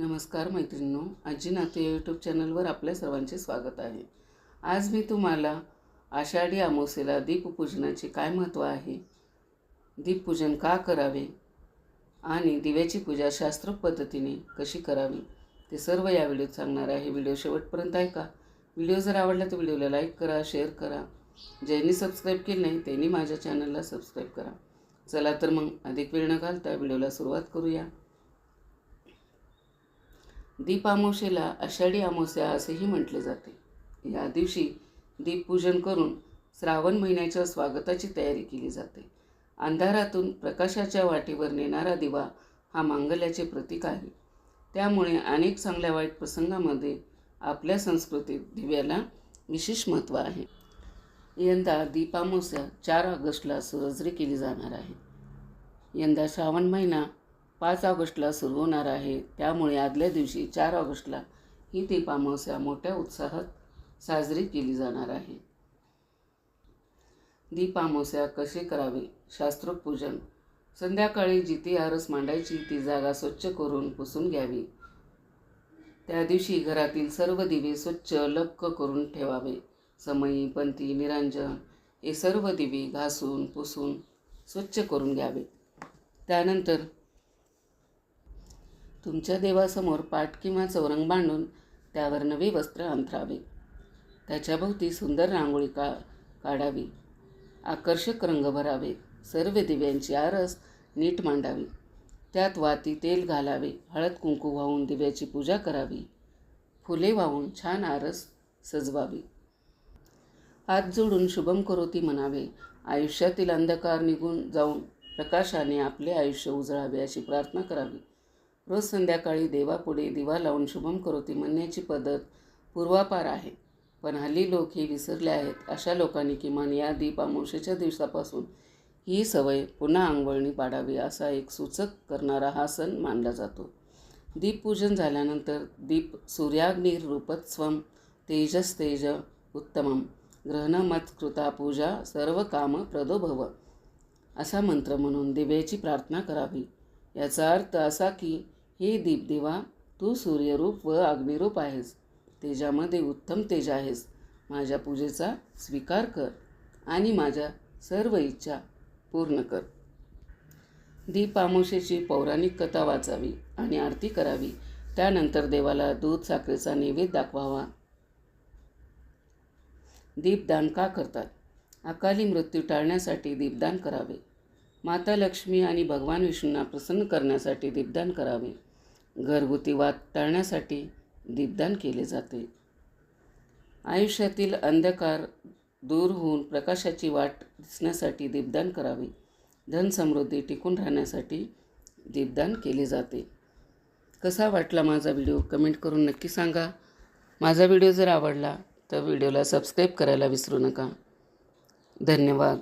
नमस्कार मैत्रिणींनो आजी नाते या यूट्यूब चॅनलवर आपल्या सर्वांचे स्वागत आहे. आज मी तुम्हाला आषाढी अमावस्येला दीपपूजनाचे काय महत्त्व आहे? दीपपूजन का करावे? आणि दिव्याची पूजा शास्त्र पद्धतीने कशी करावी? ते सर्व या व्हिडिओत सांगणार आहे. व्हिडिओ शेवटपर्यंत ऐका. व्हिडिओ जर आवडला तर व्हिडिओला लाईक करा शेअर करा. ज्यांनी सबस्क्राईब केले नाही त्यांनी माझ्या चॅनलला सबस्क्राईब करा. चला तर मग अधिक वेळ न घालता व्हिडिओला सुरुवात करूया. दीपामावशेला आषाढी अमावस्या असेही म्हटले जाते. या दिवशी दीपपूजन करून श्रावण महिन्याच्या स्वागताची तयारी केली जाते. अंधारातून प्रकाशाच्या वाटेवर नेणारा दिवा हा मांगल्याचे प्रतीक आहे. त्यामुळे अनेक चांगल्या वाईट प्रसंगामध्ये आपल्या संस्कृतीत दिव्याला विशेष महत्त्व आहे. यंदा दीपामोस्या चार ऑगस्टला साजरी केली जाणार आहे. यंदा श्रावण महिना पाच ऑगस्टला सुरू होणार आहे. त्यामुळे आदल्या दिवशी चार ऑगस्टला ही दीप अमावस्या मोठ्या उत्साहात साजरी केली जाणार आहे. दीपामावस्या कसे करावे? शास्त्रोक्त पूजन संध्याकाळी जिथे आरस मांडायची ती जागा स्वच्छ करून पुसून घ्यावी. त्या दिवशी घरातील सर्व दिवे स्वच्छ लक्क करून ठेवावे. समई पंथी निरांजन हे सर्व दिवे घासून पुसून स्वच्छ करून घ्यावे. त्यानंतर तुमच्या देवासमोर पाट किंवा चौरंग बांधून त्यावर नवे वस्त्र अंथरावे. त्याच्याभोवती सुंदर रांगोळी का काढावी. आकर्षक रंग भरावे. सर्व दिव्यांची आरस नीट मांडावी. त्यात वाती तेल घालावे. हळद कुंकू वाहून दिव्याची पूजा करावी. फुले वाहून छान आरस सजवावी. हात जोडून शुभम करोती म्हणावे आयुष्यातील अंधकार निघून जाऊन प्रकाशाने आपले आयुष्य उजळावे अशी प्रार्थना करावी. रोज संध्याकाळी देवापुढे दिवा लावून शुभम करोती म्हणण्याची पद्धत पूर्वापार आहे. पण हल्ली लोक हे विसरले आहेत. अशा लोकांनी किमान या दीप दिवसापासून ही सवय पुन्हा अंगवळणी पाडावी असा एक सूचक करणारा हा सण मानला जातो. दीपपूजन झाल्यानंतर दीप सूर्याग्निर रूपत्स्वम तेजस्तेज उत्तमम ग्रहणमत्कृता पूजा सर्व काम प्रदोभव असा मंत्र म्हणून दिव्याची प्रार्थना करावी. याचा अर्थ असा की हे दीपदेवा तू सूर्यरूप व अग्निरूप आहेस. तेजामध्ये उत्तम तेज आहेस. माझ्या पूजेचा स्वीकार कर आणि माझ्या सर्व इच्छा पूर्ण कर. दीप आमोशेची पौराणिक कथा वाचावी आणि आरती करावी. त्यानंतर देवाला दूध साखरेचा नैवेद्य दाखवावा. दीपदान का करतात? अकाली मृत्यू टाळण्यासाठी दीपदान करावे. माता लक्ष्मी आणि भगवान विष्णूंना प्रसन्न करण्यासाठी दीपदान करावे. घरगुती वाद टाळण्यासाठी दीपदान केले जाते. आयुष्यातील अंधकार दूर होऊन प्रकाशाची वाट दिसण्यासाठी दीपदान करावे. धनसमृद्धी टिकून राहण्यासाठी दीपदान केले जाते. कसा वाटला माझा व्हिडिओ कमेंट करून नक्की सांगा. माझा व्हिडिओ जर आवडला तर व्हिडिओला सबस्क्राईब करायला विसरू नका. धन्यवाद.